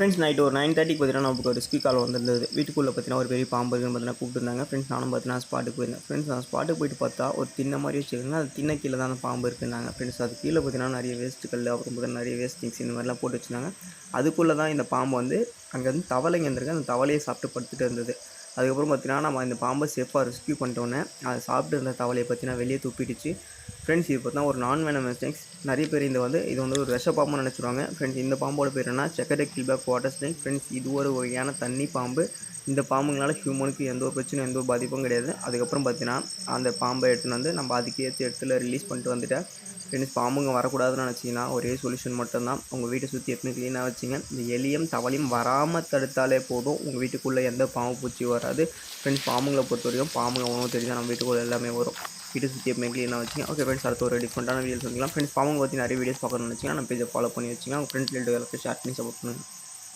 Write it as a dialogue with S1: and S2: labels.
S1: Friends night ஒரு nine தேர்ட்டிக்கு பார்த்தீங்கன்னா நமக்கு ஒரு ஸ்பீக் கால் வந்திருந்தது. வீட்டுக்குள்ளே பார்த்தீங்கன்னா ஒரு பெரிய பாம்பு இருக்குன்னு பார்த்தீங்கன்னா கூப்பிட்டுருந்தாங்க. ஃப்ரெண்ட்ஸ் நானும் பார்த்தீங்கன்னா ஸ்பாட்டுக்கு போயிருந்தேன். ஃப்ரெண்ட்ஸ் நான் ஸ்பாட்டுக்கு போயிட்டு பார்த்தா ஒரு தின்ன மாதிரி வச்சுருக்காங்க அது தின்ன கீழே தான் அந்த பாம்பு இருக்குன்னாங்க. ஃப்ரெண்ட்ஸ் அது கீழே பார்த்தீங்கன்னா நிறைய வேஸ்ட்டுகள் அப்புறம் பார்த்தீங்கன்னா நிறைய வேஸ்ட் திங்ஸ் இந்த மாதிரிலாம் போட்டு வச்சுருந்தாங்க. அதுக்குள்ளே தான் இந்த பாம்பு வந்து அங்கே வந்து தவளைங்க இருந்திருக்கு. அந்த தவளையை சாப்பிட்டு படுத்துட்டு இருந்தது. அதுக்கப்புறம் பார்த்தீங்கன்னா நம்ம இந்த பாம்பை சேஃபாக ரெஸ்க்யூ பண்ணிட்டோன்னே அதை சாப்பிட்டு இருந்த தவளையை பார்த்தீங்கன்னா வெளியே துப்பிடுச்சு ஃப்ரெண்ட்ஸ் இது பார்த்தா ஒரு நான் வேனம் ஸ்னேக்ஸ் நிறைய பேர் இந்த வந்து இது வந்து ஒரு விஷ பாம்புன்னு நினச்சிருவாங்க. ஃப்ரெண்ட்ஸ் இந்த பாம்போட பேர் என்ன checkered keelback water snake friends இது ஒரு வகையான தண்ணி பாம்பு. இந்த பாம்புங்களால் ஹியூமனுக்கு எந்த ஒரு பிரச்சனையும் எந்த ஒரு பாதிப்பும் கிடையாது. அதுக்கப்புறம் பார்த்தீங்கன்னா அந்த பாம்பை எடுத்துன்னு வந்து நம்ம அதுக்கு ஏற்ற இடத்துல ரிலீஸ் பண்ணிட்டு வந்துட்டேன் ஃப்ரெண்ட்ஸ் பாம்புங்க வரக்கூடாதுன்னு நினச்சிங்கன்னா ஒரே சொல்யூஷன் மட்டும்தான். உங்கள் வீட்டை சுற்றி எப்பவுமே க்ளீனாக வச்சுங்க இந்த எலியும் தவளையும் வராமல் தடுத்தாலே போதும். உங்கள் வீட்டுக்குள்ளே எந்த பாம்பு பூச்சி வராது. ஃப்ரெண்ட்ஸ் பாம்புங்களை பொறுத்த வரைக்கும் பாம்புங்க உணவு தெரிஞ்சால் நம்ம வீட்டுக்குள்ளே எல்லாமே வரும். வீட்டை சுற்றி எப்பவுமே க்ளீனாக வச்சுங்க? ஓகே ஃப்ரெண்ட்ஸ் அடுத்த ஒரு டிஃப்ரெண்ட்டான வீடியோஸ் வந்துக்கலாம் ஃப்ரெண்ட்ஸ் பாம்புங்க பற்றி நிறைய வீடியோஸ் பார்க்கணும்னு நினச்சிங்கன்னா நம்ம பேஜை ஃபாலோ பண்ணி வச்சுங்க உங்கள் ஃப்ரெண்ட்ஸ் எல்லாத்தையும் ஷேர் பண்ணி சப்போர்ட் பண்ணுங்கள்